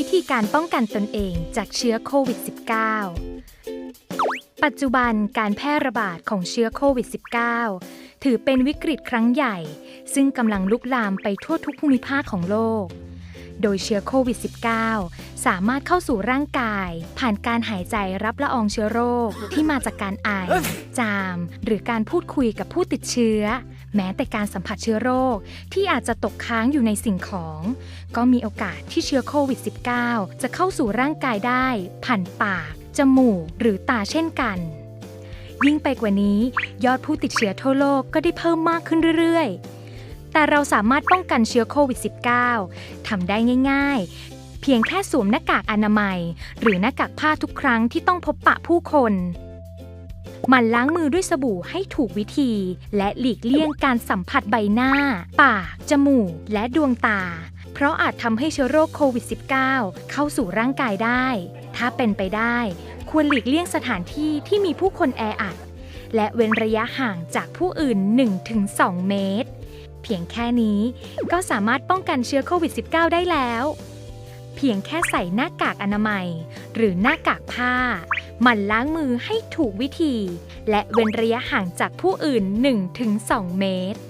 วิธีการป้องกันตนเองจากเชื้อโควิด -19 ปัจจุบันการแพร่ระบาดของเชื้อโควิด -19 ถือเป็นวิกฤตครั้งใหญ่ ซึ่งกำลังลุกลามไปทั่วทุกภูมิภาคของโลก โดยเชื้อโควิด -19 สามารถเข้าสู่ร่างกาย ผ่านการหายใจรับละอองเชื้อโรคที่มาจากการไอ จาม หรือการพูดคุยกับผู้ติดเชื้อ แม้แต่การสัมผัสเชื้อโรคที่อาจจะตกค้างอยู่ในสิ่งของ ก็มีโอกาสที่เชื้อโควิด -19 จะเข้าสู่ร่างกายได้ ผ่านปาก จมูก หรือตาเช่นกัน ยิ่งไปกว่านี้ ยอดผู้ติดเชื้อทั่วโลกก็ได้เพิ่มมากขึ้นเรื่อยๆ แต่เราสามารถป้องกันเชื้อโควิด -19 ทำได้ง่ายๆ เพียงแค่สวมหน้ากากอนามัย หรือหน้ากากผ้าทุกครั้งที่ต้องพบปะผู้คน มันล้างมือด้วยสบู่ให้ถูกวิธี และหลีกเลี่ยงการสัมผัสใบหน้า ปาก จมูก และดวงตา เพราะอาจทำให้เชื้อโรคโควิด -19 เข้าสู่ร่างกายได้ ถ้าเป็นไปได้ ควรหลีกเลี่ยงสถานที่ที่มีผู้คนแออัด และเว้นระยะห่างจากผู้อื่น 1-2 เมตร เพียงแค่นี้ก็สามารถป้องกันเชื้อโควิด -19 ได้แล้ว เพียงแค่ใส่หน้ากากอนามัย หรือหน้ากากผ้า หมั่นล้างมือให้ถูกวิธี และเว้นระยะห่างจากผู้อื่น 1-2 เมตร